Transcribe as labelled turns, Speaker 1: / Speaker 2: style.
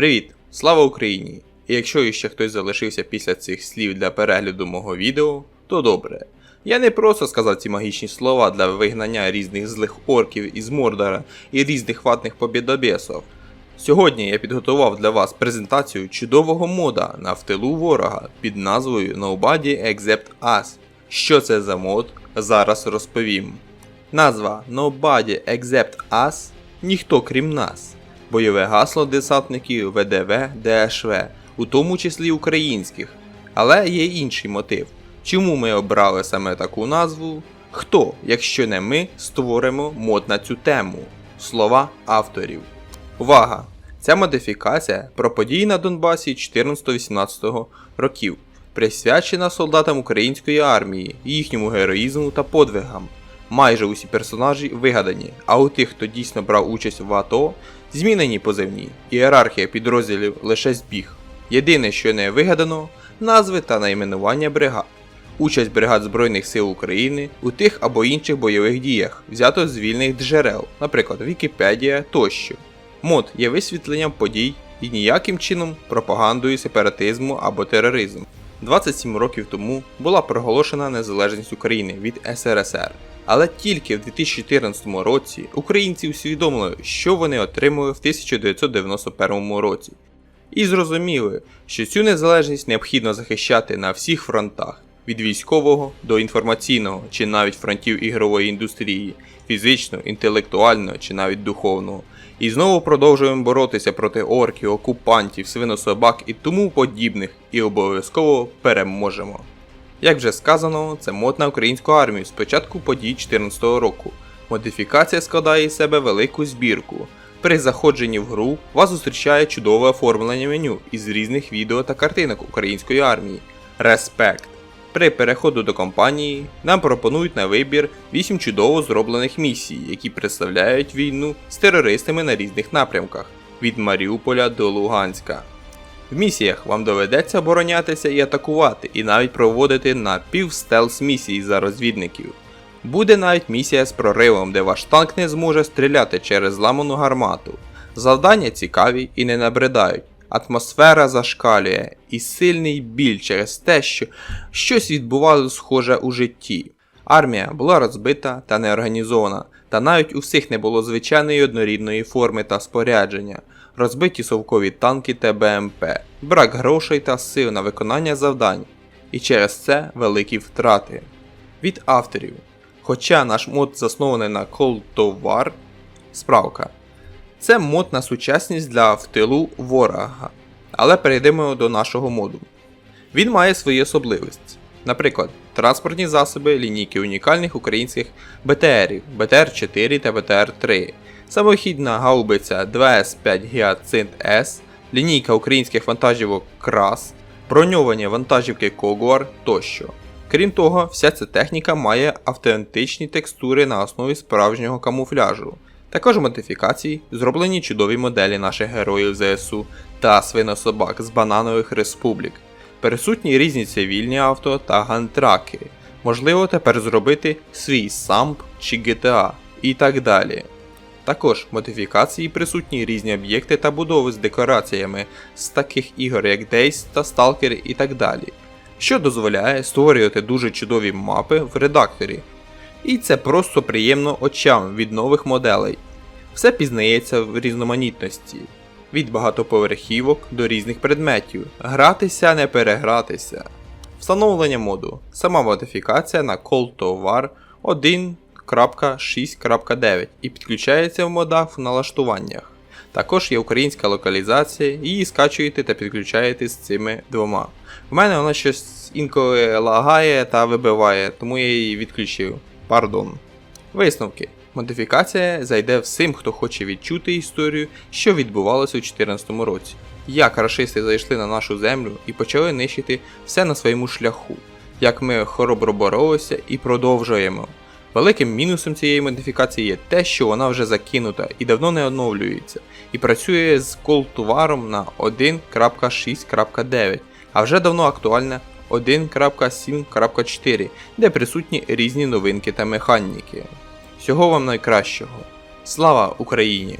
Speaker 1: Привіт! Слава Україні! І якщо іще хтось залишився після цих слів для перегляду мого відео, то добре. Я не просто сказав ці магічні слова для вигнання різних злих орків із Мордора і різних ватних побідобєсов. Сьогодні я підготував для вас презентацію чудового мода на втилу ворога під назвою Nobody Except Us. Що це за мод? Зараз розповім. Назва Nobody Except Us ніхто крім нас. Бойове гасло десантників ВДВ ДШВ, у тому числі українських. Але є інший мотив. Чому ми обрали саме таку назву? Хто, якщо не ми, створимо мод на цю тему? Слова авторів. Увага! Ця модифікація про події на Донбасі 14-18 років, присвячена солдатам української армії, їхньому героїзму та подвигам. Майже усі персонажі вигадані, а у тих, хто дійсно брав участь в АТО, змінені позивні, ієрархія підрозділів лише збіг. Єдине, що не вигадано, назви та найменування бригад. Участь бригад Збройних сил України у тих або інших бойових діях, взято з вільних джерел, наприклад, Вікіпедія тощо. Мод є висвітленням подій і ніяким чином пропагандою сепаратизму або тероризму. 27 років тому була проголошена незалежність України від СРСР. Але тільки в 2014 році українці усвідомили, що вони отримали в 1991 році, і зрозуміли, що цю незалежність необхідно захищати на всіх фронтах від військового до інформаційного чи навіть фронтів ігрової індустрії, фізичного, інтелектуального чи навіть духовного. І знову продовжуємо боротися проти орків, окупантів, свинособак і тому подібних, і обов'язково переможемо. Як вже сказано, це мод на українську армію з початку подій 2014 року. Модифікація складає із себе велику збірку. При заходженні в гру вас зустрічає чудове оформлення меню із різних відео та картинок української армії. Респект! При переходу до компанії нам пропонують на вибір 8 чудово зроблених місій, які представляють війну з терористами на різних напрямках від Маріуполя до Луганська. В місіях вам доведеться оборонятися і атакувати, і навіть проводити напівстелс місії за розвідників. Буде навіть місія з проривом, де ваш танк не зможе стріляти через зламану гармату. Завдання цікаві і не набридають. Атмосфера зашкалює і сильний біль через те, що щось відбувалося схоже у житті. Армія була розбита та неорганізована, та навіть у всіх не було звичайної однорідної форми та спорядження, розбиті совкові танки та БМП, брак грошей та сил на виконання завдань, і через це великі втрати. Від авторів. Хоча наш мод заснований на Cold War, справка. Це мод на сучасність для втилу ворога. Але перейдемо до нашого моду. Він має свої особливості. Наприклад, транспортні засоби лінійки унікальних українських БТРів БТР-4 та БТР-3, самохідна гаубиця 2С5 Гіацинт С, лінійка українських вантажівок Крас, броньовані вантажівки Когуар тощо. Крім того, вся ця техніка має автентичні текстури на основі справжнього камуфляжу. Також модифікації зроблені чудові моделі наших героїв ЗСУ та свинособак з бананових республік. Присутні різні цивільні авто та гантраки. Можливо тепер зробити свій SAMP чи GTA і так далі. Також в модифікації присутні різні об'єкти та будови з декораціями з таких ігор як Days та Stalker і так далі, що дозволяє створювати дуже чудові мапи в редакторі. І це просто приємно очам від нових моделей. Все пізнається в різноманітності, від багатоповерхівок до різних предметів. Гратися, не перегратися. Встановлення моду. Сама модифікація на Cold to War 1.6.9 і підключається в модах в налаштуваннях. Також є українська локалізація, її скачуєте та підключаєте з цими двома. В мене вона щось інколи лагає та вибиває, тому я її відключив. Пардон. Висновки. Модифікація зайде всім, хто хоче відчути історію, що відбувалося у 2014 році. Як рашисти зайшли на нашу землю і почали нищити все на своєму шляху, як ми хоробро боролися і продовжуємо. Великим мінусом цієї модифікації є те, що вона вже закинута і давно не оновлюється, і працює з колтуваром на 1.6.9, а вже давно актуальна 1.7.4, де присутні різні новинки та механіки. Всього вам найкращого. Слава Україні!